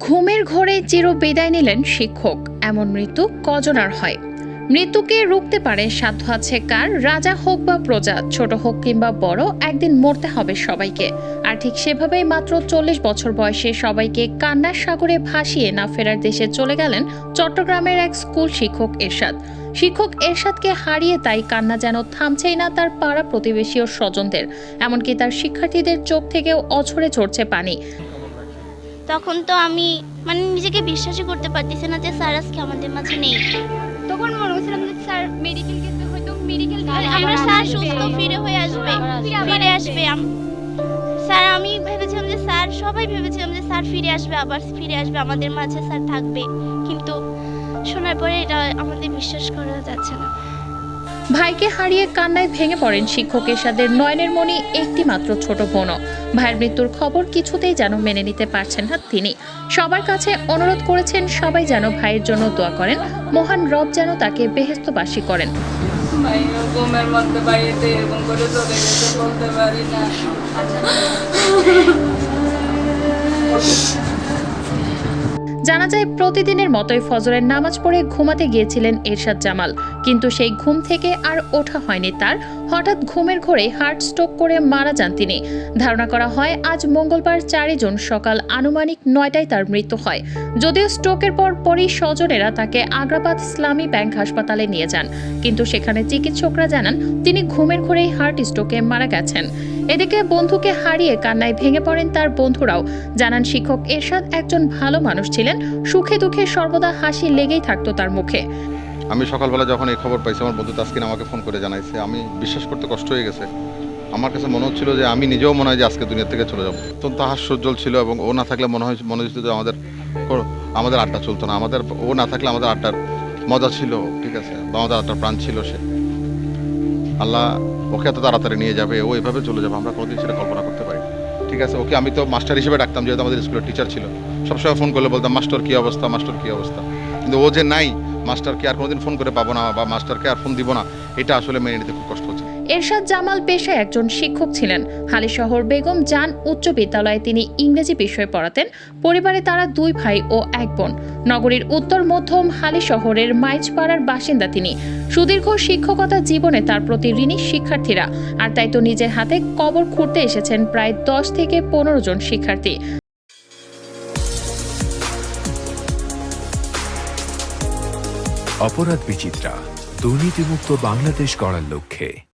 ঘুমের ঘোরে চির বিদায় নিলেন শিক্ষক। এমন মৃত্যু কজনার হয়? মৃত্যুকে রুখতে পারে সাধ্য আছে কার? রাজা হোক বা প্রজা, ছোট হোক কিংবা বড়, একদিন মরতে হবে সবাইকে। আর ঠিক সেভাবেই মাত্র চল্লিশ বছর বয়সে সবাইকে কান্নার সাগরে ভাসিয়ে না ফেরার দেশে চলে গেলেন চট্টগ্রামের এক স্কুল শিক্ষক এরশাদ। শিক্ষক এরশাদকে হারিয়ে তাই কান্না যেন থামছেই না তার পাড়া প্রতিবেশী ও স্বজনদের। এমনকি তার শিক্ষার্থীদের চোখ থেকেও অঝরে ঝরছে পানি। তখন তো আমি মানে নিজেকে বিশ্বাসই করতে পারতেছি না যে স্যার আজকে আমাদের মাঝে নেই। তখন মনে হচ্ছিলাম যে স্যার মেডিকেল গেছে হয়তো মেডিকেল আমরা স্যার সুস্থ ফিরে হয়ে আসবে ফিরে আসবে। স্যার আমি ভেবেছিলাম যে স্যার সবাই ভেবেছিলাম যে স্যার ফিরে আসবে আবার ফিরে আসবে আমাদের মাঝে স্যার থাকবে। কিন্তু শোনার পরে এটা আমাদের বিশ্বাস করা যাচ্ছে না। ভাইকে হারিয়ে কান্নায় ভেঙে পড়েন শিক্ষক এরশাদের নয়নের মণি একটি মাত্র ছোট বোনও। ভাইয়ের মৃত্যুর খবর কিছুতেই যেন মেনে নিতে পারছেন না তিনি। সবার কাছে অনুরোধ করেছেন সবাই যেন ভাইয়ের জন্য দোয়া করেন। মহান রব যেন তাকে বেহেস্তবাসী করেন। মধ্যে বাড়িতে এরকম করে চলে গেছে বলতে পারি না জানা যায় প্রতিদিনের মতোই ফজরের নামাজ পড়ে ঘুমাতে গিয়েছিলেন এরশাদ জামাল। কিন্তু সেই ঘুম থেকে আর ওঠা হয়নি তার। হঠাৎ ঘুমের ঘোরে হার্ট স্ট্রোক করে মারা যান তিনি। ধারণা করা হয়, আজ মঙ্গলবার চারই জুন সকাল আনুমানিক নয়টায় তার মৃত্যু হয়। যদিও স্ট্রোকের পর পরই স্বজনেরা তাকে আগ্রাবাদ ইসলামী ব্যাংক হাসপাতালে নিয়ে যান। কিন্তু সেখানে চিকিৎসকরা জানান, তিনি ঘুমের ঘোরেই হার্ট স্ট্রোকে মারা গেছেন। এদিকে বন্ধুকে হারিয়ে কান্নায় ভেঙে পড়েন তার বন্ধুরাও। জানান শিক্ষক, এরশাদ একজন ভালো মানুষ ছিলেন। সুখে দুঃখে সর্বদা হাসি লেগেই থাকতো তার মুখে। আমি সকালবেলা যখন এই খবর পাইছি, আমার বন্ধু তাসকিন আমাকে ফোন করে জানাইছে। আমি বিশ্বাস করতে কষ্ট হয়ে গেছে। আমার কাছে মনে হচ্ছিল যে, আমি নিজেও মনে হয় যে, আজকে দুনিয়া থেকে চলে যাব। অত্যন্ত হাস্যোজ্জ্বল ছিল এবং ও না থাকলে মনে হয়, মনে হচ্ছিল যে, আমাদের আমাদের আড্ডা চলতো না। আমাদের, ও না থাকলে আমাদের আড্ডার মজা ছিল, ঠিক আছে? বা আমাদের আড্ডার প্রাণ ছিল সে। আল্লাহ ওকে এত তাড়াতাড়ি নিয়ে যাবে, ও এভাবে চলে যাবে, আমরা কোনোদিন সেটা কল্পনা করতে পারি ঠিক আছে, ওকে আমি তো মাস্টার হিসেবে ডাকতাম, যেহেতু আমাদের স্কুলের টিচার ছিল। সবসময় ফোন করলে বলতাম মাস্টার কী অবস্থা? মাস্টার কী অবস্থা? কিন্তু ও যে, নাই মাস্টারকে আর কোনোদিন ফোন করে পাবো না বা মাস্টারকে আর ফোন দিব না, এটা আসলে মেনে নিতে খুব কষ্ট। এরশাদ জামাল পেশায় একজন শিক্ষক ছিলেন। হালিশহর বেগম জান উচ্চ বিদ্যালয়ে তিনি ইংরেজি বিষয়ে পড়াতেন। পরিবারে তারা দুই ভাই ও এক বোন। নগরীর উত্তর মধ্যম হালিশহরের মাইজপাড়ার বাসিন্দা তিনি। সুদীর্ঘ শিক্ষকতা জীবনে তার প্রতি ঋণী শিক্ষার্থীরা। আর তাই তো নিজের হাতে কবর খুঁড়তে এসেছেন প্রায় দশ থেকে পনেরো জন শিক্ষার্থী। অপরাধ বিচিত্রা, দুর্নীতিমুক্ত বাংলাদেশ গড়ার লক্ষ্যে।